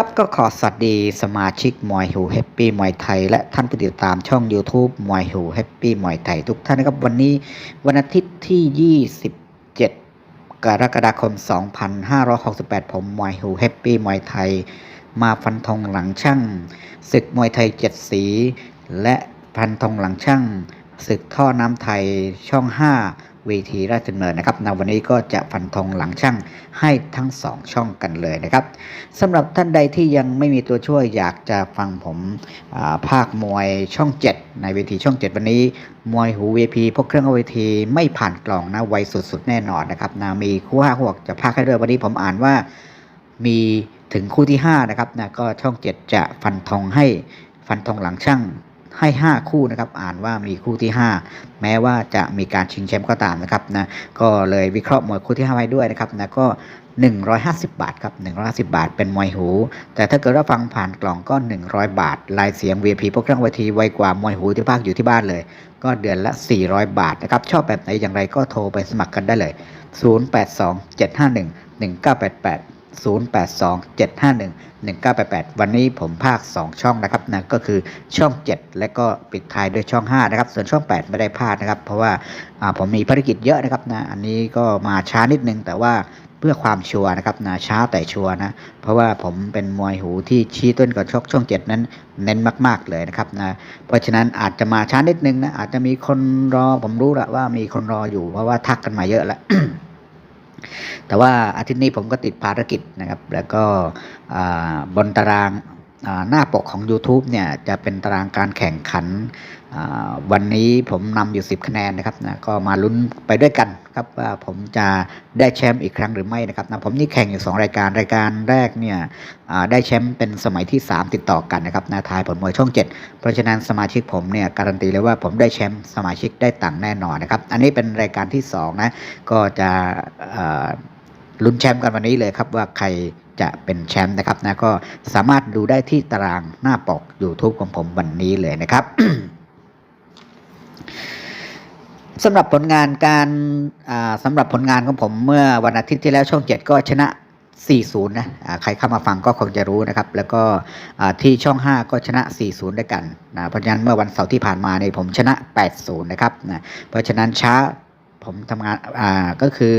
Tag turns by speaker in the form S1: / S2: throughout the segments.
S1: ครับก็ขอสวัสดีสมาชิกมวยหูแฮปปี้มวยไทย และท่านผู้ติดตามช่อง YouTube มวยหูแฮปปี้มวยไทยทุกท่านนะครับวันนี้วันอาทิตย์ที่ 27 กรกฎาคม 2568 ผมมวยหูแฮปปี้มวยไทย มาฟันธงหลังช่างศึกมวยไทย 7 สี และฟันธงหลังช่างศึกท่อน้ำไทยช่อง 5เวทีราชดำเนินนะครับในวันนี้ก็จะฟันธงหลังช่างให้ทั้งสองช่องกันเลยนะครับสำหรับท่านใดที่ยังไม่มีตัวช่วยอยากจะฟังผมาภาคมวยช่อง 7 ในเวทีช่อง 7 วันนี้ มวยหู VP พวกเครื่องเวทีไม่ผ่านกล่องนะไวสุดๆแน่นอนนะครับนะมีคู่ห้าหกจะพากให้ด้วยวันนี้ผมอ่านว่ามีถึงคู่ที่5นะครับนะก็ช่อง 7 จะฟันธงให้ฟันธงหลังช่าง ให้ 5 คู่นะครับอ่านว่ามีคู่ที่ 5 แม้ว่าจะมีการชิงแชมป์ก็ตามนะครับนะก็เลยวิเคราะห์มวยคู่ที่5ไว้ด้วยนะครับนะก็ 150 บาทครับ150 บาทเป็นมวยหู แต่ถ้าเกิดว่าฟังผ่านกล่องก็ 100 บาท ลายเสียง VIP พวกเครื่องเวทีไวกว่ามวยหูที่ภาคอยู่ที่บ้านเลย ก็เดือนละ 400 บาทนะครับชอบแบบไหนอย่างไรก็โทรไปสมัครกันได้เลย 0827511988 0827511988 วันนี้ผมภาค 2 ช่องนะครับนะก็คือช่อง 7 และก็ปิดท้ายด้วยช่อง 5 นะครับ ส่วนช่อง 8 ไม่ได้พลาดนะครับ เพราะว่าผมมีภารกิจเยอะนะครับนะอันนี้ก็มาช้านิดนึงแต่ว่าเพื่อความชัวร์นะครับนะช้าแต่ชัวร์นะ เพราะว่าผมเป็นมวยหูที่ชี้ต้นกับชกช่องเจ็ดนั้นเน้นมาก ๆ เลยนะครับนะเพราะฉะนั้นอาจจะมาช้านิดนึงนะอาจจะมีคนรอผมรู้ละว่ามีคนรออยู่เพราะว่าทักกันมาเยอะแล้ว แต่ว่าอาทิตย์นี้ผมก็ติดภารกิจนะครับ แล้วก็บนตาราง หน้าปกของ YouTube เนี่ยจะเป็นตารางการแข่งขัน วันนี้ผมนำอยู่ 10 คะแนนนะครับนะก็มาลุ้นไปด้วยกันครับว่าผมจะได้แชมป์อีกครั้งหรือไม่นะครับนะผมนี่แข่งอยู่ 2 รายการรายการแรกเนี่ยได้แชมป์เป็นสมัยที่ 3 ติดต่อกันนะครับนะทายผลมวยช่อง 7 เพราะฉะนั้นสมาชิกผมเนี่ยการันตีเลยว่าผมได้แชมป์สมาชิกได้ตังค์แน่นอนนะครับอันนี้เป็นรายการที่2นะก็จะลุ้นแชมป์กันวันนี้เลยครับว่าใคร จะเป็นแชมป์นะครับนะก็สามารถดูได้ที่ตารางหน้าปก YouTube ของผมวันนี้เลยนะครับสำหรับผลงานการสำหรับผลงานของผมเมื่อวันอาทิตย์ที่แล้วช่อง 7 ก็ชนะ 40 นะใครเข้ามาฟังก็คงจะรู้นะครับ แล้วก็ที่ช่อง 5 ก็ชนะ 40 ด้วยกันนะเพราะฉะนั้นเมื่อวันเสาร์ที่ผ่านมาเนี่ยผมชนะ 80 นะครับนะเพราะฉะนั้นช้าผมทำงานก็คือ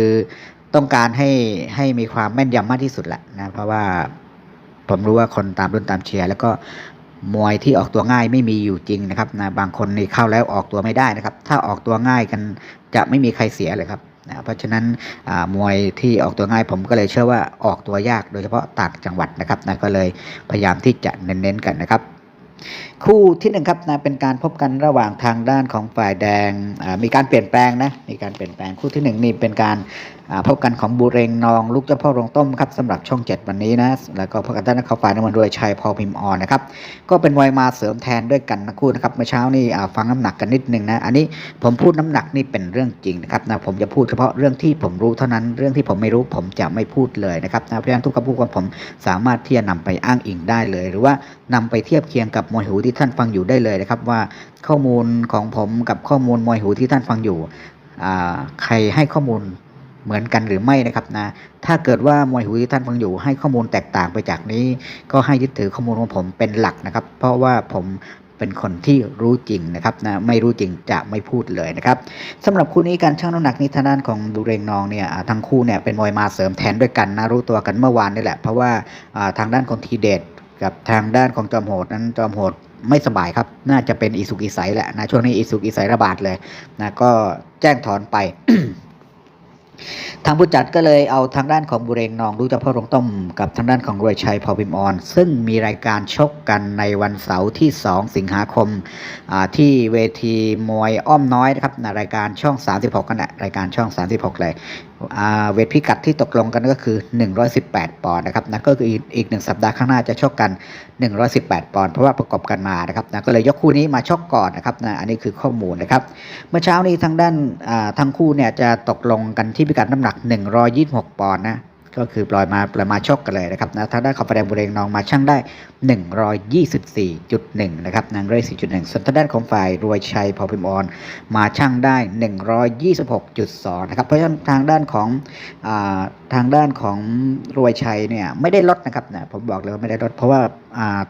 S1: ต้องการให้ให้มีความแม่นยำมากที่สุดแหละนะเพราะว่าผมรู้ว่าคนตามรุ่นตามเชียร์แล้วก็มวยที่ออกตัวง่ายไม่มีอยู่จริงนะครับนะบางคนนี่เข้าแล้วออกตัวไม่ได้นะครับ ถ้าออกตัวง่ายกันจะไม่มีใครเสียเลยครับนะเพราะฉะนั้นอ่ามวยที่ออกตัวง่ายผมก็เลยเชื่อว่าออกตัวยากโดยเฉพาะต่างจังหวัดนะครับนะก็เลยพยายามที่จะเน้นๆกันนะครับ คู่ที่หนึ่งครับนะเป็นการพบกันระหว่างทางด้านของฝ่ายแดงมีการเปลี่ยนแปลงนะมีการเปลี่ยนแปลงคู่ที่หนึ่งนี่เป็นการ พบกันของบูเรงนองลูกเจ้าพ่อโรงต้มครับสำหรับช่องเจ็ดวันนี้นะ แล้วก็พบกันด้านนักข่าวฝ่ายน้ำมันรวยชัยพอพิมออนนะครับ ก็เป็นมวยมาเสริมแทนด้วยกันนะคู่นะครับ เมื่อเช้านี่ฟังน้ำหนักกันนิดนึงนะ อันนี้ผมพูดน้ำหนักนี่เป็นเรื่องจริงนะครับนะ ผมจะพูดเฉพาะเรื่องที่ผมรู้เท่านั้น เรื่องที่ผมไม่รู้ผมจะไม่พูดเลยนะครับนะ เพราะฉะนั้นทุกคำพูดของผมสามารถที่จะนำไปอ้างอิงได้เลย หรือว่านำไปเทียบเคียงกับมวยหูที่ท่านฟังอยู่ได้เลยนะครับว่าข้อมูลของผมกับข้อมูลมวยหูที่ท่านฟังอยู่ ใครให้ข้อมูล เหมือนกันหรือไม่นะครับนะ ถ้าเกิดว่ามวยหูที่ท่านฟังอยู่ให้ข้อมูลแตกต่างไปจากนี้ ก็ให้ยึดถือข้อมูลของผมเป็นหลักนะครับ เพราะว่าผมเป็นคนที่รู้จริงนะครับนะไม่รู้จริงจะไม่พูดเลยนะครับสำหรับคู่นี้การชั่งน้ำหนักนี้ทางด้านของดูเรงนองเนี่ยทั้งคู่เนี่ยเป็นมวยมาเสริมแทนด้วยกันนะรู้ตัวกันเมื่อวานนี่แหละ เพราะว่าทางด้านของทีเดชกับทางด้านของจอมโหดนั้นจอมโหดไม่สบายครับ น่าจะเป็นอีสุกอีใสแหละนะช่วงนี้อีสุกอีใสระบาดเลยนะก็แจ้งถอนไป ทางผู้จัดก็เลยเอาทางด้านของบุเรงนองดูเจ้าพ่อรงต้มกับทางด้านของรวยชัยพอพิมออน ซึ่งมีรายการชกกันในวันเสาร์ที่ 2 สิงหาคมาที่เวทีมวยอ้อมน้อยนะครับในรายการช่อง 36กันแหละรายการช่อง 36 เลย เวทพิกัดที่ตกลงกันก็คือ 118 ปอนด์นะครับนะก็คืออีกหนึ่งสัปดาห์ข้างหน้าจะชกกัน 118 ปอนด์เพราะว่าประกอบกันมานะครับนะก็เลยยกคู่นี้มาชกก่อนนะครับนะอันนี้คือข้อมูลนะครับ เมื่อเช้านี้ทางด้านอ่าทั้งคู่เนี่ยจะตกลงกันที่พิกัดน้ำหนัก 126 ปอนด์นะ ก็คือปล่อยมาปล่อยมาชกกันเลยนะครับนะทางด้านของไฟแดงบุเรงนองมาช่างได้ 124.1 นะครับนางเรศ4.1 ส่วนทางด้านของฝ่ายรวยชัยพอพิมออนมาช่างได้ 126.2 นะครับ เพราะฉะนั้นทางด้านของอาทางด้านของรวยชัยเนี่ยไม่ได้ลดนะครับนะผมบอกเลยว่าไม่ได้ลด เพราะว่า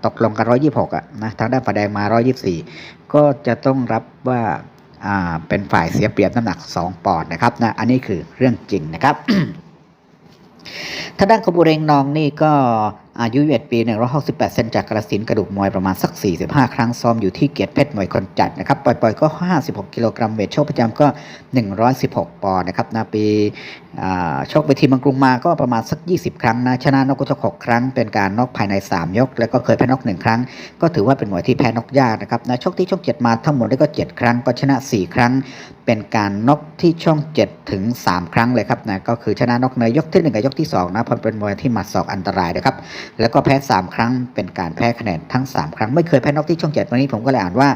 S1: ตกลงกัน 126อะนะทางด้านฝ่ายแดงมา 124 ก็จะต้องรับว่าอ่าเป็นฝ่ายเสียเปรียบน้ำหนัก 2 ปอนด์นะครับนะอันนี้คือเรื่องจริงนะครับ ทางด้านขบุเรงนองนี่ก็ยุ21ปี 168 เซนจากกระสินกระดูกมวยประมาณสัก 45 ครั้งซ้อมอยู่ที่เกียรติเพชรมวยคนจัดนะครับปล่อยๆก็ 56 กิโลกรัมเวทโชคประจำก็ 116 ปอนด์นะครับนาปีโชคไปทีมังกรุงมาก็ประมาณสัก 20 ครั้งนะชนะนกกระจก6ครั้ง เป็นการนอกภายใน 3 ยก แล้วก็เคยแพ้นก 1 ครั้ง ก็ถือว่าเป็นมวยที่แพ้นกยากนะครับนะโชคที่ช่อง 7 มาทั้งหมดได้ก็ 7 ครั้งก็ชนะ 4 ครั้ง เป็นการนกที่ช่อง 7 ถึง 3 ครั้งเลยครับนะก็คือชนะนกในยกที่1กับยกที่2นะพราะเป็นมวยที่หมัดศอกอันตรายนะครับแล้วก็แพ้ 3 ครั้งเป็นการแพ้คะแนนทั้ง 3 ครั้ง ไม่เคยแพ้นอกที่ช่อง7วันนี้ผมก็เลยอ่านว่า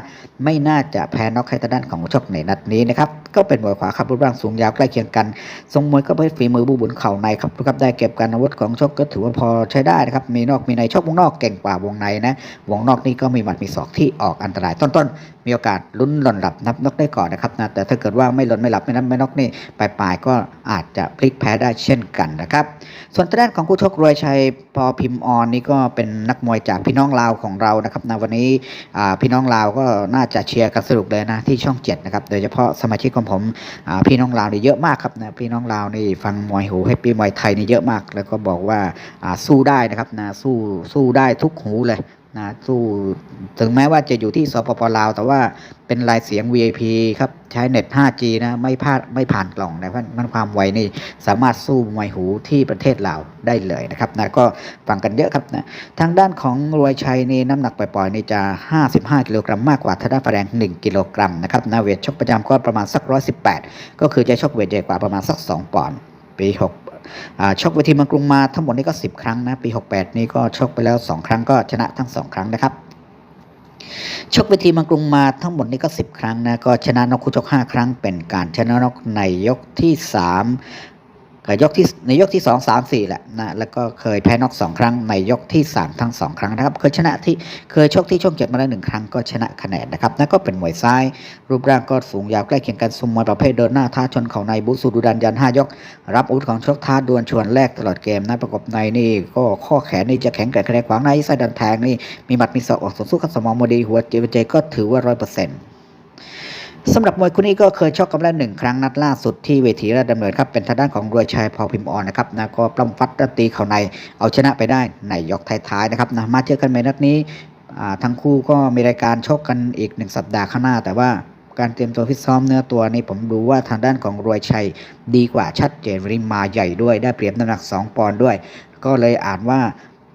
S1: ไม่น่าจะแพ้นอกให้ทางด้านของชกในนัดนี้นะครับก็เป็นมวยขวาครับรูปร่างสูงยาวใกล้เคียงกันทรงมวยก็เป็นฝีมือบูบุญเข่าในครับครับได้เก็บการอาวุธของชกก็ถือว่าพอใช้ได้นะครับมีนอกมีในชกวงนอกเก่งกว่าวงในนะวงนอกนี่ก็มีหมัดมีศอกที่ออกอันตรายต้นๆมีโอกาสลุ้นหล่นหลับนับนกได้ก่อนนะครับนะแต่ถ้าเกิดว่าไม่หล่นไม่หลับไม่นับไม่นกนี่ปลายๆก็อาจจะพลิกแพ้ได้เช่นกันนะครับส่วนทางด้านของคู่ชกรวยชัยพอพิมมออนนี่ก็เป็นนักมวยจากพี่น้องลาวของเรานะครับนะวันนี้พี่น้องลาวก็น่าจะเชียร์กันสรุปเลยนะที่ช่องเจ็ดนะครับโดยเฉพาะสมาชิกของผมพี่น้องลาวนี่เยอะมากครับนะพี่น้องลาวนี่ฟังมวยหูให้ปีมวยไทยนี่เยอะมาก แล้วก็บอกว่าสู้ได้นะครับนะสู้สู้ได้ทุกหูเลย นะสู้ถึงแม้ว่าจะอยู่ที่สปปลาว แต่ว่าเป็นลายเสียง VIP ครับ ใช้เน็ต 5G นะไม่พลาดไม่ผ่านกล่องนะเพราะมันความไวนี่สามารถสู้มวยหูที่ประเทศลาวได้เลยนะครับนะก็ฟังกันเยอะครับนะทางด้านของรวยชัยนี่น้ำหนักปล่อยๆนี่จะ 55 กิโลกรัมมากกว่าทางด้าแดง 1 กิโลกรัมนะครับนาเวทชกประจำก็ประมาณสัก 118 ก็คือจะชกเวทใหญ่กว่าประมาณสัก 2 ปอนด์ปี 6 ชกเวทีเมืองกรุงมาทั้งหมดนี้ก็ 10 ครั้งนะ ปี 68 นี้ก็ชกไปแล้ว 2 ครั้งก็ชนะทั้ง 2 ครั้งนะครับชกเวทีมังกรุงมาทั้งหมดนี้ก็ 10 ครั้งนะก็ชนะนกคู่ชก 5 ครั้งเป็นการชนะนกในยกที่ 3 กับยกที่ในยกที่2 3 4แหละนะแล้วก็เคยแพ้นอก2ครั้งในยกที่3ทั้ง2ครั้งนะครับเคยชนะที่เคยชกที่ช่องเจ็ดมาแล้วหนึ่งครั้งก็ชนะคะแนนนะครับนั่นก็เป็นมวยซ้าย รูปร่างก็สูงยาวใกล้เคียงกันสมมวยประเภทเดินหน้าท้าชนเข่าในบุสูดุดันยัน5ยก รับอาวุธของชกท้าดวลชวนแรกตลอดเกมนะประกบในนี่ก็ข้อแขนนี่จะแข็งแกร่งแข็งขวางในไส้ดันแทงนี่มีหมัดมีศอกออกสู้กับสมองโมดีหัวเจวเจก็ถือว่าร้อยเปอร์เซ็นต์ สำหรับมวยคู่นี้ก็เคยชกกันแล้วหนึ่งครั้งนัดล่าสุดที่เวทีราชดำเนินครับเป็นทางด้านของรวยชัยพอพิมพ์อ่อนนะครับนะก็ปล้ำฟัดตีเข่าในเอาชนะไปได้ในยกท้ายๆนะครับนะมาเจอกันในนัดนี้ทั้งคู่ก็มีรายการชกกันอีกหนึ่งสัปดาห์ข้างหน้า แต่ว่าการเตรียมตัวฟิตซ้อมเนื้อตัวนี่ผมดูว่าทางด้านของรวยชัยดีกว่าชัดเจนริมมาใหญ่ด้วยได้เปรียบน้ำหนัก 2 ปอนด์ด้วย ก็เลยอ่านว่า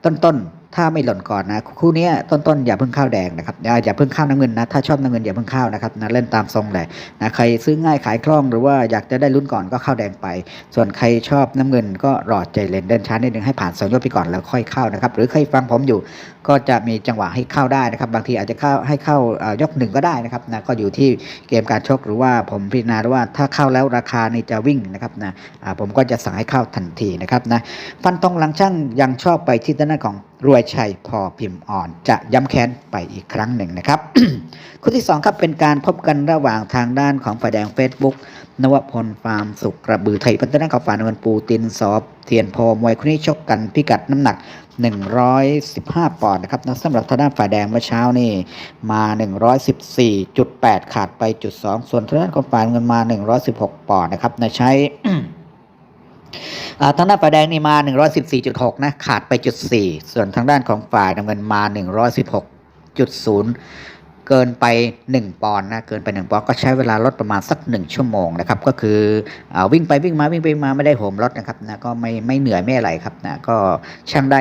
S1: ต้นๆ ถ้าไม่หล่นก่อนนะ คู่นี้ต้นๆอย่าเพิ่งข้าวแดงนะครับอย่าอย่าเพิ่งข้าวน้ำเงินนะถ้าชอบน้ำเงินอย่าเพิ่งข้าวนะครับนะเล่นตามทรงเลยนะใครซื้อง่ายขายคล่องหรือว่าอยากจะได้ลุ้นก่อนก็ข้าวแดงไป ส่วนใครชอบน้ำเงินก็รอใจเล่นเดินช้านิดนึงให้ผ่านสองยกไปก่อนแล้วค่อยเข้านะครับหรือใครฟังผมอยู่ ก็จะมีจังหวะให้เข้าได้นะครับ บางทีอาจจะเข้าให้เข้ายกหนึ่งก็ได้นะครับนะก็อยู่ที่เกมการชกหรือว่าผมพิจารณาว่าถ้าเข้าแล้วราคานี่จะวิ่งนะครับนะผมก็จะสั่งให้เข้าทันทีนะครับนะฟันตรงหลังช่างยังชอบไปที่ด้านหน้าของ รวยชัยพอพิมพ์อ่อน จะย้ำแค้นไปอีกครั้งหนึ่งนะครับ คู่ที่สองครับเป็นการพบกันระหว่างทางด้านของฝ่ายแดง Facebook นวพลฟาร์มสุกกระบือไทยพัฒนาของฝ่ายนวลปูตินสอบเทียนโพมวยคู่นี้ชกกันพิกัดน้ำหนัก 115 ปอนด์นะครับนะสำหรับทางด้านฝ่ายแดงเมื่อเช้านี่มา 114.8 ขาดไปจุด2ส่วนทางด้านของฝ่ายเงินมา 116 ปอนด์นะครับนะใช้ ทางด้านฝ่ายแดงนี่มา 114.6 นะ ขาดไปจุด4ส่วนทางด้านของฝ่ายน้ำเงินมา 116.0 เกินไป 1 ปอนด์นะ เกินไป 1 ปอนด์ก็ใช้เวลาลดประมาณสัก 1 ชั่วโมงนะครับ ก็คืออวิ่งไปวิ่งมาวิ่งไปมาไม่ได้โหมรถนะครับนะ ก็ไม่ไม่เหนื่อยไม่อะไรครับนะ ก็ช่างได้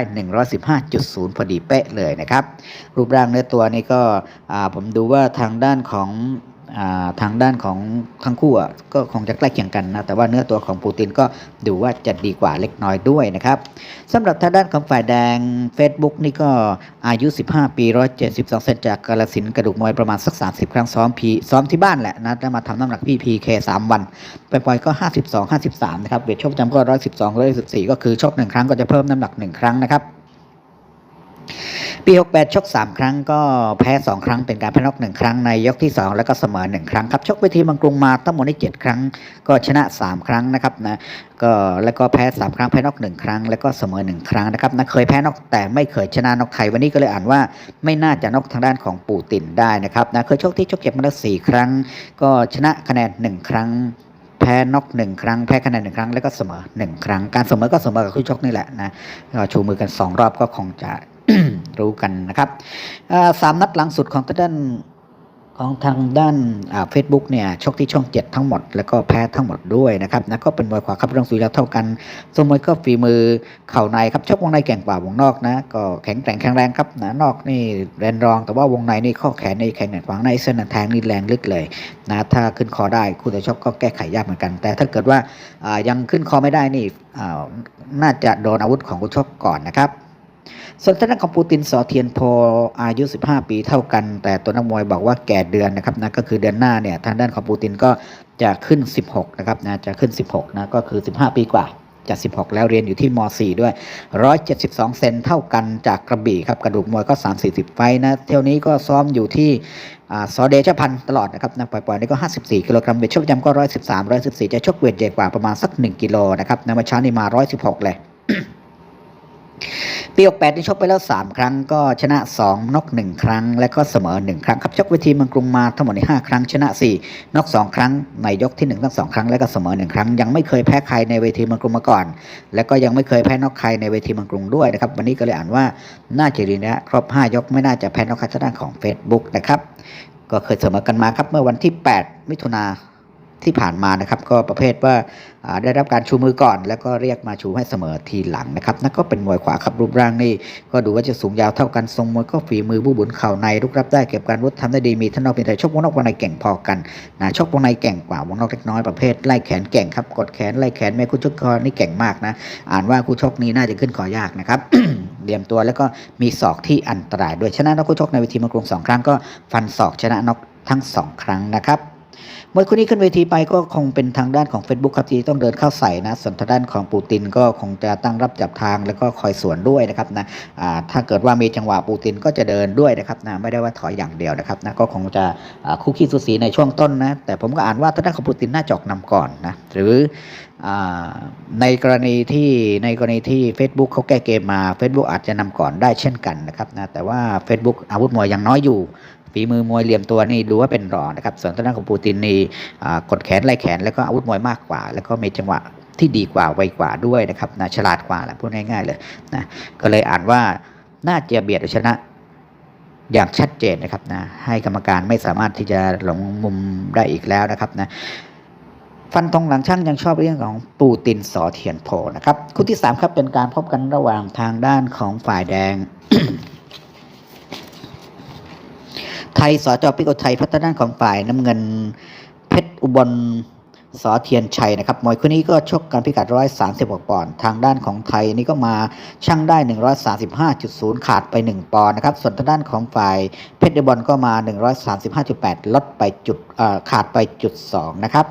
S1: 115.0 พอดีเป๊ะเลยนะครับ รูปร่างเนื้อตัวนี่ก็ผมดูว่าทางด้านของ ทางด้านของทั้งคู่ก็คงจะใกล้เคียงกันนะแต่ว่าเนื้อตัวของปูตินก็ดูว่าจะดีกว่าเล็กน้อยด้วยนะครับสำหรับทางด้านของฝ่ายแดง Facebook นี่ก็อายุ 15 ปี 172 เซนจากกาลสินกระดูกมวยประมาณสัก 30 ครั้งซ้อมพีซ้อมที่บ้านแหละนะแล้วมาทำน้ำหนักพี่พีเค3วัน ไปปล่อยก็ 52 53 นะครับเวทชกประจำก็ 112 114 ก็คือชก1ครั้งก็จะเพิ่มน้ำหนัก 1 ครั้งนะครับ ปี 68 ชก 3 ครั้งก็แพ้ 2 ครั้งเป็นการแพ้นอก1ครั้งในยกที่ 2 แล้วก็เสมอ 1 ครั้งครับ ชกเวทีบางกรุงมาทั้งหมดนี่7ครั้ง ก็ชนะ 3 ครั้งนะครับนะก็แล้วก็แพ้ 3 ครั้งแพ้นอก 1 ครั้ง แล้วก็เสมอ 1 ครั้งนะครับนะเคยแพ้นอกแต่ไม่เคยชนะนอกไทยวันนี้ก็เลยอ่านว่าไม่น่าจะนอกทางด้านของปู่ตินได้นะครับนะเคยชกที่ชกเก็บมาแล้ว4ครั้ง ก็ชนะคะแนน 1 ครั้งแพ้นอกหนึ่งครั้งแพ้คะแนนหนึ่งครั้งแล้วก็เสมอหนึ่งครั้ง การเสมอก็เสมอกับคู่ชกนี่แหละนะก็ชูมือกันสองรอบก็คงจะ รู้กันนะครับสามนัดหลังสุดของทางด้านของทางด้านเฟซบุ๊กเนี่ยชกที่ช่องเจ็ดทั้งหมด แล้วก็แพ้ทั้งหมดด้วยนะครับนะก็เป็นมวยขวาครับเรื่องสุริยะเท่ากันส่วนมวยก็ฝีมือเข่าในครับชกวงในแก่งกว่าวงนอกนะก็แข็งแกร่งแข็งแรงครับนะนอกนี่แรงรอง แต่ว่าวงในนี่ข้อแขนนี่แข็งแกร่งขวางในเส้นแทงนี่แรงลึกเลยนะถ้าขึ้นคอได้คู่ต่อชกก็แก้ไขยากเหมือนกัน แต่ถ้าเกิดว่ายังขึ้นคอไม่ได้นี่น่าจะโดนอาวุธของคู่ชกก่อนนะครับ ส่วนทางด้านของปูตินสอเทียนโพอายุ 15 ปีเท่ากัน แต่ตัวนักมวยบอกว่าแก่เดือนนะครับนะก็คือเดือนหน้าเนี่ยทางด้านของปูตินก็จะขึ้น 16 นะครับนะจะขึ้น 16 นะก็คือ 15 ปีกว่าจะ16 แล้วเรียนอยู่ที่ม .4 ด้วย 172 เซนเท่ากันจากกระบี่ครับ กระดูกมวยก็ 340 ไฟนะ เที่ยวนี้ก็ซ้อมอยู่ที่ซอเดชพันตลอดนะครับนะปล่อยๆนี่ก็ 54 กิโลกรัมเวทชกประจำก็ 113 114 จะชกเวทใหญ่กว่าประมาณสัก 1 กิโลนะครับนะเมื่อเช้านี้มา 116 เลย ปี68นี่ชกไปแล้ว 3 ครั้งก็ชนะ 2นอก1 ครั้ง และก็เสมอ 1 ครั้งครับชกเวทีเมืองกรุงมาทั้งหมดใน 5 ครั้งชนะ 4นอก2 ครั้งในยกที่1ทั้ง2 ครั้ง และก็เสมอ 1 ครั้ง ยังไม่เคยแพ้ใครในเวทีเมืองกรุงมาก่อน และก็ยังไม่เคยแพ้นอกใครในเวทีเมืองกรุงด้วยนะครับวันนี้ก็เลยอ่านว่าน่าจะดีนะครบ 5 ยกไม่น่าจะแพ้นอกใครทางด้านของ Facebook นะครับก็เคยเสมอกันมาครับเมื่อวันที่ 8 มิถุนา ที่ผ่านมานะครับก็ประเภทว่าได้รับการชูมือก่อน แล้วก็เรียกมาชูให้เสมอทีหลังนะครับนั่นก็เป็นมวยขวาครับรูปร่างนี่ก็ดูว่าจะสูงยาวเท่ากันทรงมวยก็ฝีมือผู้บุญเข่าในลุกรับได้เก็บการวุฒิทำได้ดีมีท่านนอกเป็นไทยชกวงนอกวงในเก่งพอกันนะชกวงในเก่งกว่าวงนอกเล็กน้อยประเภทไล่แขนเก่งครับกดแขนไล่แขนแม่คู่ชกคอนี่เก่งมากนะอ่านว่าคู่ชกนี้น่าจะขึ้นคอยากนะครับเหลี่ยมตัวแล้วก็มีศอกที่อันตรายด้วยชนะนอกคู่ชกในเวทีมากรุงสองครั้งก็ฟันศอกชนะนอกทั้งสองครั้งนะครับ เมวยคู่นี้ขึ้นเวทีไปก็คงเป็นทางด้านของ Facebook ครับที่ต้องเดินเข้าใส่นะส่วนทางด้านของปูตินก็คงจะตั้งรับจับทางแล้วก็คอยสวนด้วยนะครับนะถ้าเกิดว่ามีจังหวะปูตินก็จะเดินด้วยนะครับนะไม่ได้ว่าถอยอย่างเดียวนะครับนะก็คงจะอ่าคู่ขี้สูสีในช่วงต้นนะแต่ผมก็อ่านว่าทางด้านของปูตินน่าจอกนำก่อนนะหรืออในกรณีที่ในกรณีที่ Facebook เขาแก้เกมมา Facebook อาจจะนำก่อนได้เช่นกันนะครับนะแต่ว่า Facebook อาวุธมวยยังน้อยอยู่ ฝีมือมวยเหลี่ยมตัวนี่ดูว่าเป็นรองนะครับ ส่วนทางด้านของปูตินนี่กดแขนไล่แขนแล้วก็อาวุธมวยมากกว่า แล้วก็มีจังหวะที่ดีกว่าไวกว่าด้วยนะครับนะฉลาดกว่าแหละพูดง่ายๆเลยนะก็เลยอ่านว่าน่าจะเบียดเอาชนะอย่างชัดเจนนะครับนะให้กรรมการไม่สามารถที่จะหลงมุมได้อีกแล้วนะครับนะฟันธงหลังช่างยังชอบเรื่องของปูตินสอเทียนโพนะครับ คู่ที่ 3 ครับเป็นการพบกันระหว่างทางด้านของฝ่ายแดง ไทยสจปิโกไทยพัฒนาของฝ่ายน้ำเงินเพชรอุบลสอเทียนชัยนะครับมวยคู่นี้ก็ชกกันพิกัด 136 ปอนด์ทางด้านของไทยนี่ก็มาช่างได้ 135.0 ขาดไป 1 ปอนด์นะครับ ส่วนทางด้านของฝ่าย ชรอุบลก็มา 135.8 ลดไปจุดขาดไปจุด2นะครับ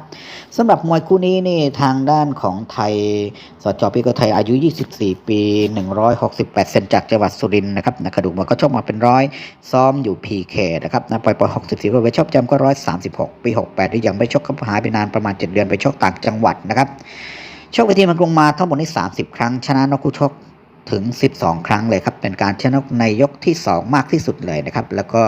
S1: สำหรับมวยคู่นี้นี่ทางด้านของไทยสจปิโกไทยอายุ 24 ปี 168 เซนจากจังหวัดสุรินทร์นะครับนะกระดูกมวยก็ชกมาเป็นร้อยซ้อมอยู่ PK นะครับนะปล่อยปล่อย64ก็ไปชกจำก็ 136 ปี 68 ที่ยังไม่ชกก็หายไปนานประมาณ 7 เดือนไปชกต่างจังหวัดนะครับชกไปที่มันกรุงมาทั้งหมดนี่30 ครั้งชนะนกคู่ชก ถึง 12 ครั้งเลยครับ เป็นการชนะในยกที่ 2 มากที่สุดเลยนะครับ แล้วก็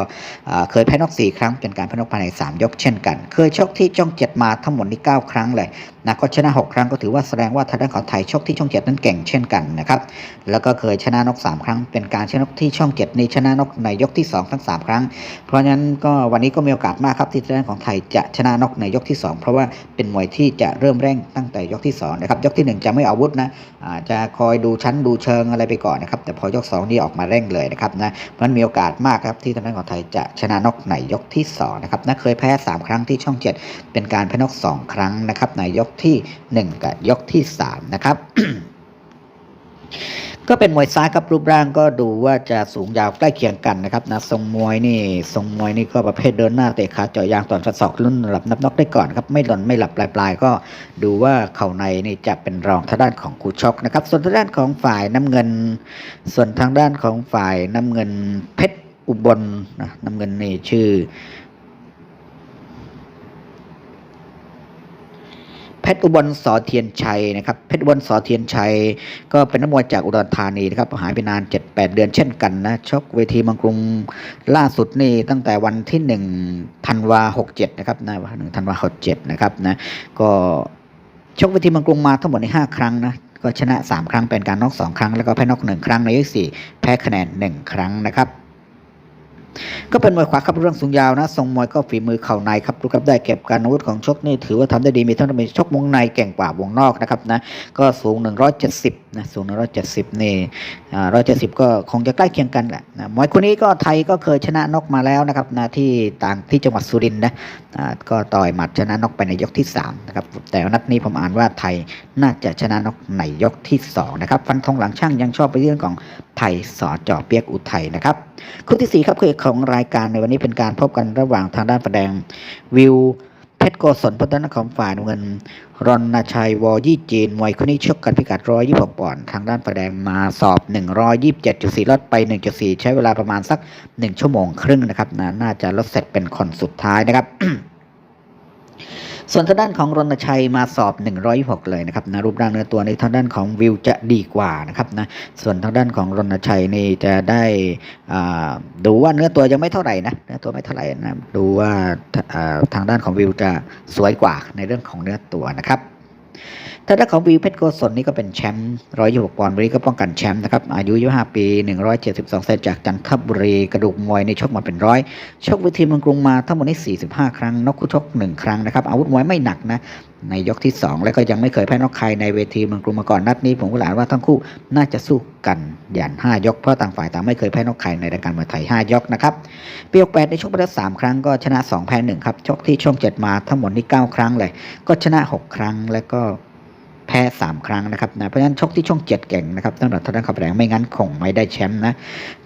S1: เคยแพ้นอก 4 ครั้ง เป็นการแพ้นอกภายใน 3 ยกเช่นกัน เคยชกที่จ้องเจ็ดมาทั้งหมดนี่9ครั้งเลยนะก็ชนะ 6 ครั้งก็ถือว่าแสดงว่าทางด้านของไทยชกที่ช่องเจ็ดนั้นเก่งเช่นกันนะครับ แล้วก็เคยชนะนก3 ครั้ง เป็นการชนะนกที่ช่องเจ็ดนี้ชนะนกในยกที่ 2 ทั้ง 3 ครั้ง เพราะฉะนั้นก็วันนี้ก็มีโอกาสมากครับที่ทางด้านของไทยจะชนะนกในยกที่ 2 เพราะว่าเป็นมวยที่จะเริ่มเร่งตั้งแต่ยกที่2นะครับ ยกที่ 1 จะไม่อาวุธนะจะคอยดูชั้นดูเชิงอะไรไปก่อนนะครับแต่พอยกสองนี่ออกมาเร่งเลยนะครับนะมันมีโอกาสมากครับที่ทางด้านของไทยจะชนะนกในยกที่สองนะครับนะเคยแพ้ 3 ครั้งที่ช่อง 7 เป็นการแพ้นก2 ครั้งนะครับในยกทีหนึ่1 กับยกที่3นะครับ ก็เป็นมวยซ้ายครับรูปร่างก็ดูว่าจะสูงยาวใกล้เคียงกันนะครับนะทรงมวยนี่ทรงมวยนี่ก็ประเภทเดินหน้าเตะขาเจาะยางต่อนฟัดศอกรุ่นระดับนับน็อกได้ก่อนครับไม่หล่นไม่หลับปลายปลายๆก็ดูว่าเข่าในนี่จะเป็นรองทางด้านของคูชกนะครับส่วนทางด้านของฝ่ายน้ำเงิน ส่วนทางด้านของฝ่ายน้ำเงินเพชรอุบลนะน้ำเงินนี่ชื่อ เพ ชรอุบลสอเทียนชัยนะครับเพชรอุบลสอเทียนชัย ก็เป็นนักมวยจากอุดรธานีนะครับหายไปนาน 7-8 เดือนเช่นกันนะชกเวทีมังกรุงล่าสุดนี่ตั้งแต่วันที่1ธันวา67นะครับนะวันหนึ่งธันวา67นะครับนะก็ชกเวทีมังกรุงมาทั้งหมดใน 5 ครั้งนะก็ชนะ 3 ครั้งเป็นการน็อก2 ครั้ง แล้วก็แพ้น็อก1ครั้งในยก4แพ้คะแนน 1 ครั้งนะครับ ก็เป็นมวยขวาครับเรื่องสูงยาวนะทรงมวยก็ฝีมือเข่าในครับดูครับได้เก็บการอาวุธของชกนี่ถือว่าทำได้ดีมีทั้งเป็นชกวงในเก่งกว่าวงนอกนะครับนะก็สูง 170นะสูง 170นี่อ่า170 ก็คงจะใกล้เคียงกันแหละนะมวยคนนี้ก็ไทยก็เคยชนะนกมาแล้วนะครับนะที่ต่างที่จังหวัดสุรินทร์นะอ่าก็ต่อยหมัดชนะนกไปในยกที่3นะครับแต่ว่านัดนี้ผมอ่านว่าไทยน่าจะชนะนกในยกที่สองนะครับฟันธงหลังช่างยังชอบไปเรื่องของไทยสอจอเปียกอุทัยนะครับคู่ที่สี่ครับคือของรายการในวันนี้เป็นการพบกันระหว่างทางด้านแสดง วิวเพชรโกศลพัฒนของฝ่ายเงิน รอนนาชัยวอยี่จีนมวยคนนี้ชกกันพิกัด 126ปอนด์ทางด้านแสดงมาสอบ 127.4 ลดไป 1.4 ใช้เวลาประมาณสัก 1 ชั่วโมงครึ่งนะครับนะน่าจะลดเสร็จเป็นคนสุดท้ายนะครับ ส่วนทางด้านของรณชัยมาสอบ 106 เลยนะครับนะรูปร่างเนื้อตัวในทางด้านของวิวจะดีกว่านะครับนะส่วนทางด้านของรณชัยนี่จะได้อ่าดูว่าเนื้อตัวยังไม่เท่าไหร่นะเนื้อตัวไม่เท่าไหร่นะดูว่าทางด้านของวิวจะสวยกว่าในเรื่องของเนื้อตัวนะครับ ทางด้านของวิวเพชรโกศลนี่ก็เป็นแชมป์126ปอนด์วันนี้ก็ป้องกันแชมป์นะครับ อายุ25ปี172เจ็ดสิบสองเซนจากจันทบุรี กระดูกมวยในชกมาเป็นร้อยชกเวทีเมืองกรุงมาทั้งหมดนี้45ครั้งนกคู่ชก1ครั้งนะครับ อาวุธมวยไม่หนักนะ ในยกที่2แล้วก็ยังไม่เคยแพ้นอกใครในเวทีเมืองกรุงมาก่อนนัดนี้ ผมก็หลานว่าทั้งคู่น่าจะสู้กันอย่าง5ยกเพราะต่างฝ่ายต่างไม่เคยแพ้นอกใครในรายการมวยไทย5ยกนะครับปียก8ในชกไปแล้ว3ครั้งก็ชนะ2แพ้1ครับชกที่ช่อง7มาทั้งหมดนี้9ครั้งเลย ก็ชนะ6ครั้งแล้วก็ แพ้ 3 ครั้งนะครับนะเพราะฉะนั้นชกที่ช่อง7เก่งนะครับตั้งแต่ทางด้านขับแรงไม่งั้นคงไม่ได้แชมป์นะ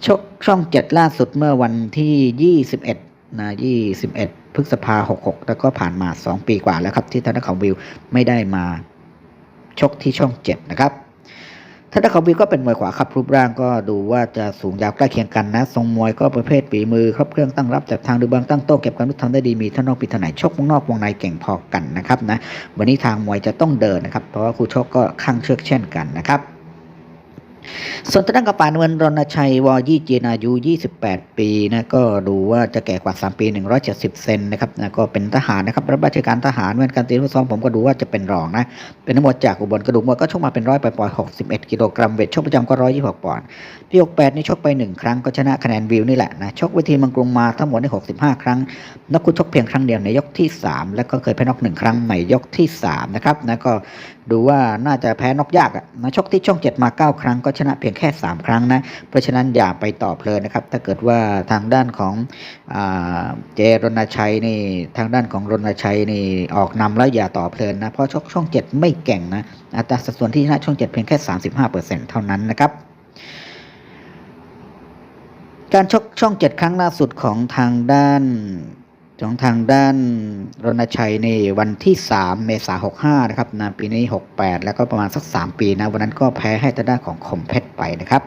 S1: ชกช่อง7ล่าสุดเมื่อวันที่ 21นะ21 พฤษภา66 แล้วก็ผ่านมา 2 ปีกว่าแล้วครับที่ธนาคารวิวไม่ได้มาชกที่ช่อง7นะครับ ธนาคารวิวก็เป็นมวยขวาครับรูปร่างก็ดูว่าจะสูงยาวใกล้เคียงกันนะ ทรงมวยก็ประเภทฝีมือครบเครื่องตั้งรับจับทางดูบางตั้งโต้เก็บการทุกทำได้ดีมีท่านนอกปีทางไหนชกวงนอกวงในเก่งพอกันนะครับนะวันนี้ทางมวยจะต้องเดินนะครับ เพราะว่าคู่ชกก็ข้างเชือกเช่นกันนะครับ ส่วนทางด้านกระปานเงินรณชัยวอยี่จีนอายุ 28 ปีนะก็ดูว่าจะแก่กว่า 3 ปี 170 เซนนะครับนะก็เป็นทหารนะครับรับราชการทหารเหมือนการตีลูกซ้อมผมก็ดูว่าจะเป็นรองนะ เป็นนักมวยจากอุบลกระดูกมวยก็ชกมาเป็นร้อยปล่อยๆ61 กิโลกรัมเวทชกประจำก็126ปอนด์พี่ยก8นี่ชกไป 1 ครั้งก็ชนะคะแนนวิวนี่แหละนะชกเวทีมังกรุงมาทั้งหมดใน65 ครั้งนักคู่ชกเพียงครั้งเดียวในยกที่ 3 แล้วก็เคยแพ้น็อกหนึ่งครั้งในยกที่3นะครับนะก็ ดูว่าน่าจะแพ้นอกยากอะนะชกที่ช่อง 7 มา 9 ครั้งก็ชนะเพียงแค่ 3 ครั้งนะ เพราะฉะนั้นอย่าไปต่อเพลินนะครับ ถ้าเกิดว่าทางด้านของอเจรณชัยนี่ทางด้านของรณชัยนี่ออกนำแล้วอย่าต่อเพลินนะ เพราะชกช่อง 7 ไม่เก่งนะอัตราสัดส่วนที่ชนะช่อง 7 เพียงแค่ 35%เท่านั้นนะครับการชกช่อง 7 ครั้งล่าสุดของทางด้าน ของทางด้านรณชัยในวันที่ 3 เมษายน65 นะครับนะปีนี้ 68 แล้วก็ประมาณสัก 3 ปีนะ วันนั้นก็แพ้ให้ทางด้านของคมเพชรไปนะครับ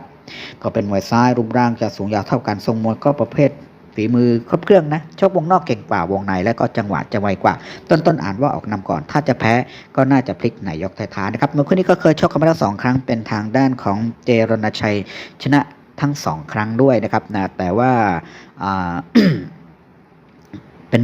S1: ก็เป็นมวยซ้ายรูปร่างจะสูงยาวเท่ากันทรงมวยก็ประเภทฝีมือครบเครื่องนะชกวงนอกเก่งกว่าวงในและก็จังหวะจะไวกว่า ต้นต้นอ่านว่าออกนำก่อน ถ้าจะแพ้ก็น่าจะพลิกในยกท้ายๆนะครับเมื่อคืนนี้ก็เคยชกกันมาแล้วสองครั้งเป็นทางด้านของเจรณชัยชนะทั้งสองครั้งด้วยนะครับนะแต่ว่า เป็น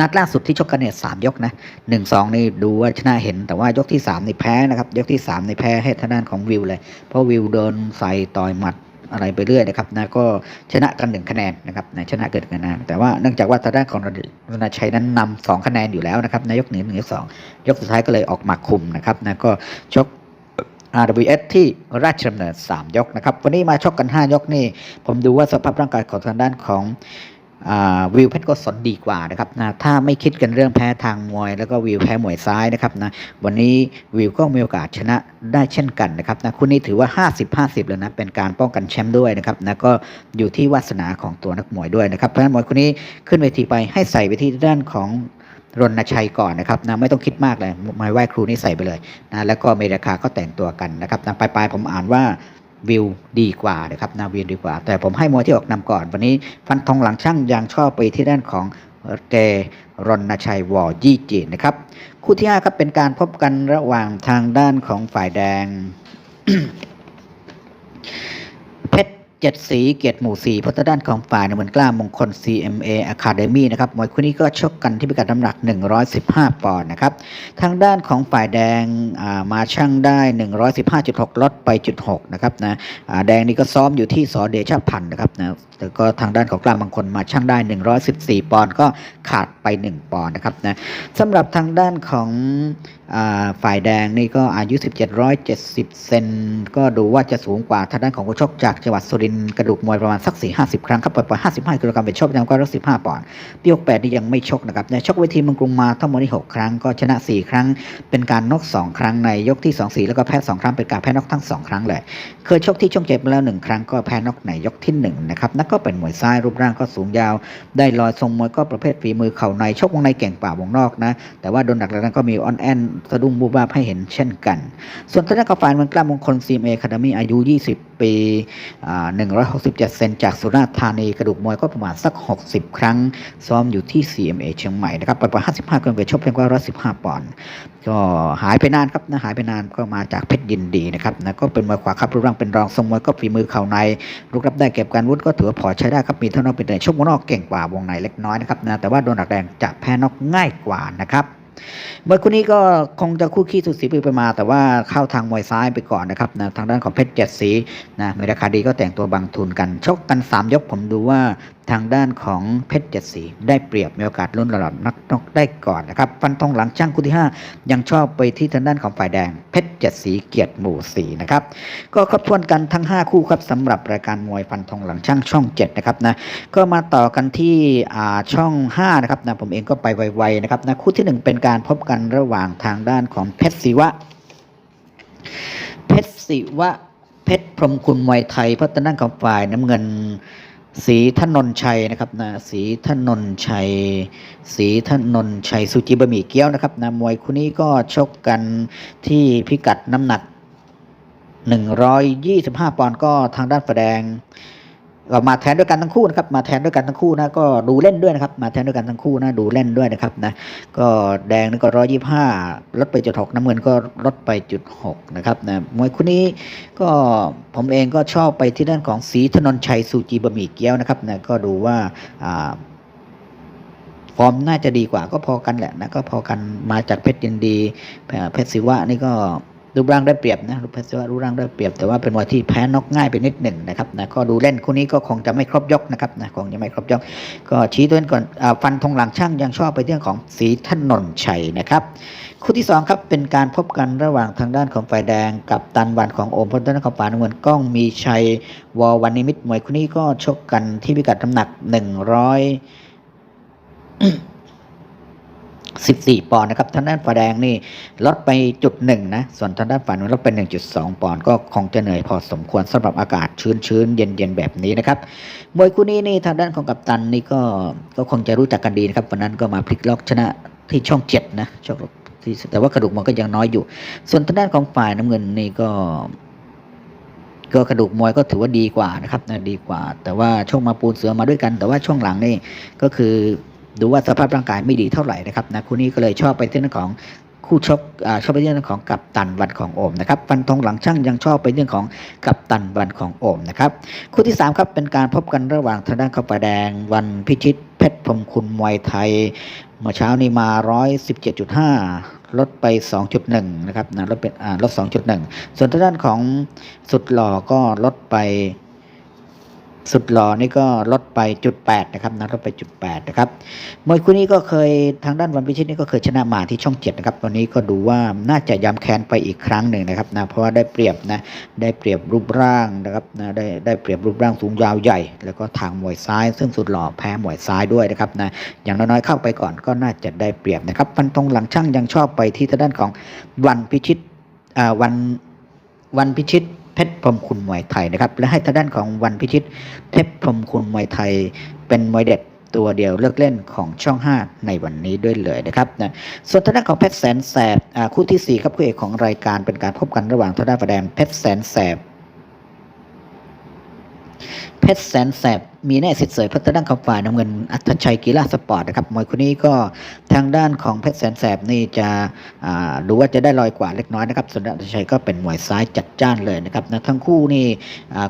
S1: นัดล่าสุดที่ชกกันเนี่ยสามยกนะหนึ่งสองนี่ดูว่าชนะเห็นแต่ว่ายกที่สามนี่แพ้นะครับ ยกที่สามนี่แพ้ให้ทางด้านของวิวเลย เพราะวิวโดนใส่ต่อยหมัดอะไรไปเรื่อยนะครับนะก็ชนะกันหนึ่งคะแนนนะครับนะชนะเกินคะแนนแต่ว่าเนื่องจากว่าทางด้านของรณชัยนั้นนำสองคะแนนอยู่แล้วนะครับในยกหนึ่งหนึ่งยกสองยกสุดท้ายก็เลยออกมาคุมนะครับนะก็ชก RWS ที่ราชดำเนิน3ยกนะครับ วันนี้มาชกกัน 5 ยกนี่ ผมดูว่าสภาพร่างกายของทางด้านของ วิวเพชรก็สนดีกว่านะครับนะถ้าไม่คิดกันเรื่องแพ้ทางมวย แล้วก็วิวแพ้มวยซ้ายนะครับนะวันนี้วิวก็มีโอกาสชนะได้เช่นกันนะครับนะคู่นี้ถือว่า 50-50แล้วนะเป็นการป้องกันแชมป์ด้วยนะครับนะก็อยู่ที่วาสนาของตัวนักมวยด้วยนะครับเพราะฉะนั้นมวยคู่นี้ขึ้นเวทีไปให้ใส่ไปที่ด้านของรณชัยก่อนนะครับนะไม่ต้องคิดมากเลยมวยไหว้ครูนี่ใส่ไปเลยนะแล้วก็เมราคาก็แต่งตัวกันนะครับนะปลายๆผมอ่านว่า วิวดีกว่านะครับนาวินดีกว่า แต่ผมให้มวยที่ออกนำก่อน วันนี้ฟันทองหลังช่างยังชอบไปที่ด้านของเกรณชัยวอยี่จีนนะครับ คู่ที่5ครับเป็นการพบกันระหว่างทางด้านของฝ่ายแดง เจ็ดสีเกียรติหมู่สี่พัฒด้านของฝ่ายในเหมือนกล้ามงคล CMA Academy นะครับมวยคู่นี้ก็ชกกันที่พิกัดน้ำหนัก 115 ปอนด์นะครับ ทางด้านของฝ่ายแดงมาช่างได้ 115.6 ลดไปจุด6นะครับนะแดงนี่ก็ซ้อมอยู่ที่สอเดชพันธ์นะครับนะแต่ก็ทางด้านของกล้างบางคนมาช่างได้ 114 ปอนด์ก็ขาดไป 1 ปอนด์นะครับนะสำหรับทางด้านของ ฝ่ายแดงนี่ก็อายุ 1770 เซนก็ดูว่าจะสูงกว่าทางด้านของผู้ชกจากจังหวัดสุรินทร์กระดูกมวยประมาณสัก 4-50 ครั้งครับปล่อย55กิโลกรัมเป็นชกประจำก็115ปอนด์ปี68นี่ยังไม่ชกนะครับในชกเวทีเมืองกรุงมาทั้งหมดที่6ครั้งก็ชนะ 4 ครั้ง เป็นการนอก2 ครั้งในยกที่ 2 4 แล้วก็แพ้ 2 ครั้งเป็นการแพ้นอกทั้ง 2 ครั้งเลย เคยชกที่ช่องเจ็ดมาแล้ว 1 ครั้งก็แพ้นอกในยกที่1นะครับนั่นก็เป็นมวยซ้ายรูปร่างก็สูงยาว ได้ลอยทรงมวยก็ประเภทฝีมือเข่าในชกวงในเก่งกว่าวงนอกนะแต่ว่าโดนหนักแล้วก็มีออนแอนสะดุ้งบูบาบให้เห็นเช่นกัน ส่วนทางด้านกาแฟมันกล้ามงคลซีเอคาดมีอายุ 20 ปี 167 เซนจากสุราษฎร์ธานีกระดูกมวยก็ประมาณสัก 60 ครั้ง ซ้อมอยู่ที่ CMA เชียงใหม่นะครับไปประมาณ55กิโลเมตรชกเพียงแค่115 ปอนด์ก็หายไปนานครับนะหายไปนานก็มาจากเพชรยินดีนะครับนะก็เป็นมวยขวาครับรูปร่างเป็นรองทรงมวยก็ฝีมือเข่าในลุกรับได้เก็บการวุฒิก็ถือว่าพอใช้ได้ครับมีเท่านอกเป็นในชกวงนอกเก่งกว่าวงในเล็กน้อยนะครับนะแต่ว่าโดนหนักแรงจะแพ้นอกง่ายกว่านะครับ มวยคู่นี้ก็คงจะคู่ขี้สุดสีไปมา แต่ว่าเข้าทางมวยซ้ายไปก่อนนะครับนะทางด้านของเพชรเจ็ดสีนะมีราคาดีก็แต่งตัวบังทุนกัน ชกกัน 3 ยกผมดูว่าทางด้านของเพชรเจ็ดสีได้เปรียบมีโอกาสลุ้นระดับนักนกได้ก่อนนะครับฟันธงหลังช่างคู่ที่ 5 ยังชอบไปที่ทางด้านของฝ่ายแดง เพชรเจ็ดสีเกียรติหมู่สีนะครับก็ครบถ้วนกันทั้ง 5 คู่ครับสำหรับรายการมวยฟันธงหลังช่างช่อง7นะครับนะก็มาต่อกันที่ช่อง5นะครับนะผมเองก็ไปไวๆนะครับนะคู่ที่ 1 เป็นการพบกันระหว่างทางด้านของเพชรศิวะ เพชรศิวะเพชรพรมคุณมวยไทยเพราะทางด้านของฝ่ายน้ำเงิน สีถนนชัยนะครับนะสีถนนชัย สีถนนชัยสุจิบะหมี่เกี๊ยวนะครับนะมวยคู่นี้ก็ชกกันที่พิกัดน้ำหนัก 125 ปอนด์ก็ทางด้านฝ่ายแดง ก็มาแทนด้วยกันทั้งคู่นะครับมาแทนด้วยกันทั้งคู่นะก็ดูเล่นด้วยนะครับมาแทนด้วยกันทั้งคู่นะดูเล่นด้วยนะครับนะก็แดงนี่ก็ร้อยยี่ห้าลดไปจุดหกน้ำเงินก็ลดไปจุดหกนะครับนะมวยคู่นี้ก็ผมเองก็ชอบไปที่ด้านของสีถนนชัยสูจีบะหมี่เกี๊ยวนะครับนะก็ดูว่าอ่าฟอร์มน่าจะดีกว่าก็พอกันแหละนะก็พอกันมาจากเพชรยินดีเพชรศิวะนี่ก็ รูปร่างได้เปรียบนะรูปเพชรศิวะรูปร่างได้เปรียบ แต่ว่าเป็นมวยที่แพ้นอกง่ายไปนิดหนึ่งนะครับนะก็ดูเล่นคู่นี้ก็คงจะไม่ครบยกนะครับนะคงจะไม่ครบยก ก็ชี้ตัวเองก่อนอฟันธงหลังช่างยังชอบไปเรื่องของสีถนนชัยนะครับคู่ที่สองครับเป็นการพบกันระหว่างทางด้านของฝ่ายแดง กับตันวันของโอมพลต้นของป่าน้ำเงินกล้องมีชัยวอวันนิมิตมวยคู่นี้ก็ชกกันที่พิกัดน้ำหนักหนึ่งร้อย 14 ปอนด์นะครับทางด้านฝ่ายแดงนี่ลดไปจุดหนึ่งนะส่วนทางด้านฝ่ายนู้นลดไป 1.2 ปอนด์ก็คงจะเหนื่อยพอสมควรสำหรับอากาศชื้นๆเย็นๆแบบนี้นะครับมวยคู่นี้นี่ทางด้านของกัปตันนี่ก็ก็คงจะรู้จักกันดีนะครับวันนั้นก็มาพลิกล็อกชนะที่ช่องเจ็ดนะช่องที่แต่ว่ากระดูกมันก็ยังน้อยอยู่ ส่วนทางด้านของฝ่ายน้ำเงินนี่ก็ ก็กระดูกมวยก็ถือว่าดีกว่านะครับนะดีกว่า แต่ว่าช่วงมาปูนเสือมาด้วยกัน แต่ว่าช่วงหลังนี่ก็คือ ดูว่าสภาพร่างกายไม่ดีเท่าไหร่นะครับนะคู่นี้ก็เลยชอบไปเรื่องของคู่ชกอ่าชอบไปเรื่องของกัปตันวันของโอมนะครับฟันธงหลังช่างยังชอบไปเรื่องของกัปตันวันของโอมนะครับคู่ที่สามครับเป็นการพบกันระหว่างทางด้านข้าวปลาแดงวันพิชิตเพชรพรมคุณมวยไทย เมื่อเช้านี้มา 117.5 ลดไป 2.1 นะครับนะลดเป็นอ่าลด 2.1 ส่วนทางด้านของสุดหล่อก็ลดไป สุดหล่อนี่ก็ลดไปจุดแปดนะครับนะลดไปจุดแปดนะครับมวยคู่นี้ก็เคยทางด้านวันพิชิตนี่ก็เคยชนะมาที่ช่องเจ็ดนะครับวันนี้ก็ดูว่าน่าจะย้ำแค้นไปอีกครั้งหนึ่งนะครับนะเพราะว่าได้เปรียบนะได้เปรียบรูปร่างนะครับนะได้ได้เปรียบรูปร่างสูงยาวใหญ่ แล้วก็ทางมวยซ้าย ซึ่งสุดหล่อแพ้มวยซ้ายด้วยนะครับนะอย่างน้อยๆเข้าไปก่อนก็น่าจะได้เปรียบนะครับฟันธงหลังช่างยังชอบไปที่ทางด้านของวันพิชิตอ่าวันวันพิชิต เพชรพรมคุณมวยไทยนะครับ และให้ทางด้านของวันพิชิตเพชรพรมคุณมวยไทยเป็นมวยเด็ดตัวเดียวเลือกเล่นของช่อง 5 ในวันนี้ด้วยเลยนะครับนะส่วนทางด้านของเพชรแสนแสบคู่ที่ 4 ครับคู่เอกของรายการเป็นการพบกันระหว่างทางด้านฝ่ายแดงเพชรแสนแสบเพชรแสนแสบมีแน่สิทธิ์เสยพัฒด้านของฝ่ายน้ำเงินอัธชัยกีฬาสปอร์ตนะครับมวยคู่นี้ก็ ทางด้านของเพชรแสนแสบนี่จะดูว่าจะได้ลอยกว่าเล็กน้อยนะครับส่วนอัธชัยก็เป็นมวยซ้ายจัดจ้านเลยนะครับนะทั้งคู่นี่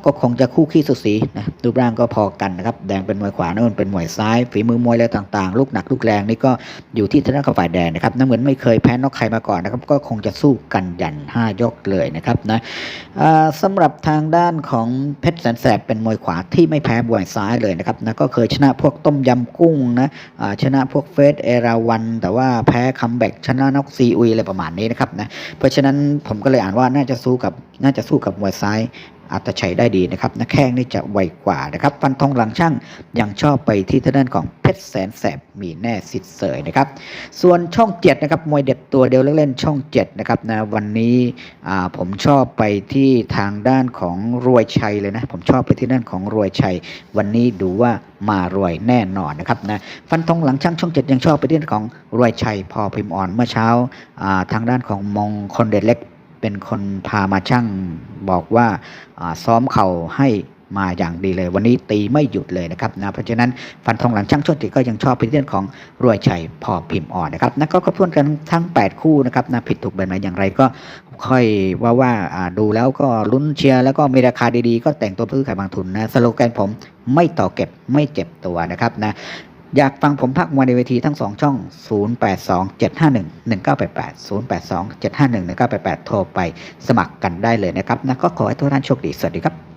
S1: ก็คงจะคู่ขี้สุสีนะรูปร่างก็พอกันนะครับแดงเป็นมวยขวาน้ำเงินเป็นมวยซ้าย ฝีมือมวยอะไรต่างๆ ลูกหนักลูกแรงนี่ก็อยู่ที่ทางด้านของฝ่ายแดงนะครับน้ำเงินไม่เคยแพ้นอกใครมาก่อนนะครับก็คงจะสู้กันยันห้ายกเลยนะครับนะสำหรับทางด้านของเพชรแสนแสบเป็นมวยขวาที่ไม่แพ้มวยซ้ายเลยนะครับนะก็เคยชนะพวกต้มยำกุ้งนะชนะพวกเฟสเอราวัน แต่ว่าแพ้คัมแบ็กชนะน็อกซีอุยอะไรประมาณนี้นะครับนะเพราะฉะนั้นผมก็เลยอ่านว่าน่าจะสู้กับน่าจะสู้กับมวยซ้าย อัตชัยได้ดีนะครับนะแข้งนี่จะไวกว่านะครับฟันทองหลังช่างยังชอบไปที่ทางด้านของเพชรแสนแสบมีแน่สิทธิ์เสยนะครับ ส่วนช่องเจ็ดนะครับมวยเด็ดตัวเดียวเล่นๆช่องเจ็ดนะครับนะวันนี้ผมชอบไปที่ทางด้านของรวยชัยเลยนะผมชอบไปที่ด้านของรวยชัย วันนี้ดูว่ามารวยแน่นอนนะครับนะฟันธงหลังช่างช่องเจ็ดยังชอบไปที่ด้านของรวยชัยพอพิมพ์อ่อนเมื่อเช้าทางด้านของมงคลเดชเล็ก เป็นคนพามาช่างบอกว่าซ้อมเข่าให้มาอย่างดีเลย วันนี้ตีไม่หยุดเลยนะครับนะเพราะฉะนั้นฟันธงหลังช่างช่วงติก็ยังชอบเป็นเรื่องของรวยชัยพอพิมพ์อ่อนนะครับนะก็ครบถ้วนกันทั้ง 8 คู่นะครับนะผิดถูกแบบไหนอย่างไรก็ค่อยว่าว่าดูแล้วก็ลุ้นเชียร์แล้วก็มีราคาดีๆ ก็แต่งตัวพื้นขายบางทุนนะสโลแกนผมไม่ต่อเก็บไม่เจ็บตัวนะครับนะ อยากฟังผมพักมวยในเวทีทั้งสองช่อง 0827511988 0827511988 โทรไปสมัครกันได้เลยนะครับนะก็ขอให้ทุกท่านโชคดี สวัสดีครับ